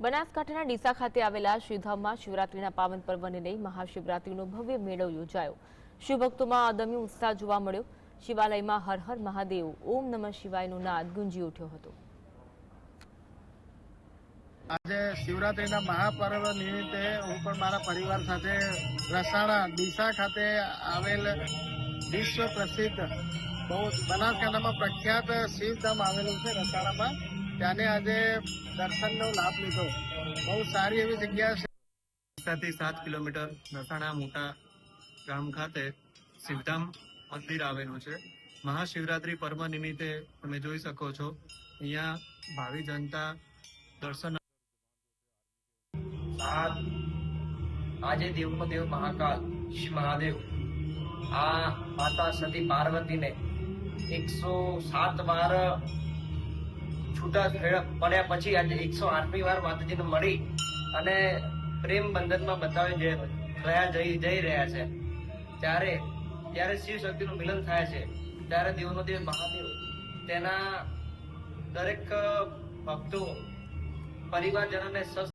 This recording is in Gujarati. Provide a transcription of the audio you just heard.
બનાસકાંઠાના ડીસા ખાતે આવેલા શ્રીધામમાં શિવરાત્રીના પાવન પર્વને લઈ મહાશિવરાત્રીનો ભવ્ય મેળો યોજાયો. શિવભક્તોમાં અદમ્ય ઉત્સાહ જોવા મળ્યો. શિવાલયમાં હર હર મહાદેવ, ઓમ નમઃ શિવાયનો નાદ ગુંજી ઉઠ્યો હતો. આજે શિવરાત્રીના મહાપર્વ નિમિત્તે હું પણ મારા પરિવાર સાથે રસાણા ડીસા ખાતે આવેલ વિશ્વ પ્રસિદ્ધ બહુ બનાસકાંઠામાં પ્રખ્યાત શિવધામ આવેલું છે રસાણામાં. ત્યાંને આજે દર્શનનો લાભ લીધો. બહુ સારી એવી જગ્યા છે. ડીસાથી સાત કિલોમીટર નસાણા મોટા ગામ ખાતે શિવધામ મંદિર આવેલું છે. મહાશિવરાત્રી પર્વ નિમિત્તે તમે જોઈ શકો છો. અહીંયા ભાવિ જનતા દર્શન સાત. આજે દેવનો દેવ મહાકાલ શ્રી મહાદેવ. આ માતા સતી પાર્વતીને એકસો સાત વાર છૂટા પડ્યા પછી આજે એકસો આઠમી વાર માતાજીને મળી અને પ્રેમ બંધનમાં બતાવી રહ્યા જઈ જઈ રહ્યા છે. ત્યારે જ્યારે શિવ શક્તિનું મિલન થાય છે, ત્યારે દેવનો દેવ મહાદેવ તેના દરેક ભક્તો, પરિવારજનોને સસ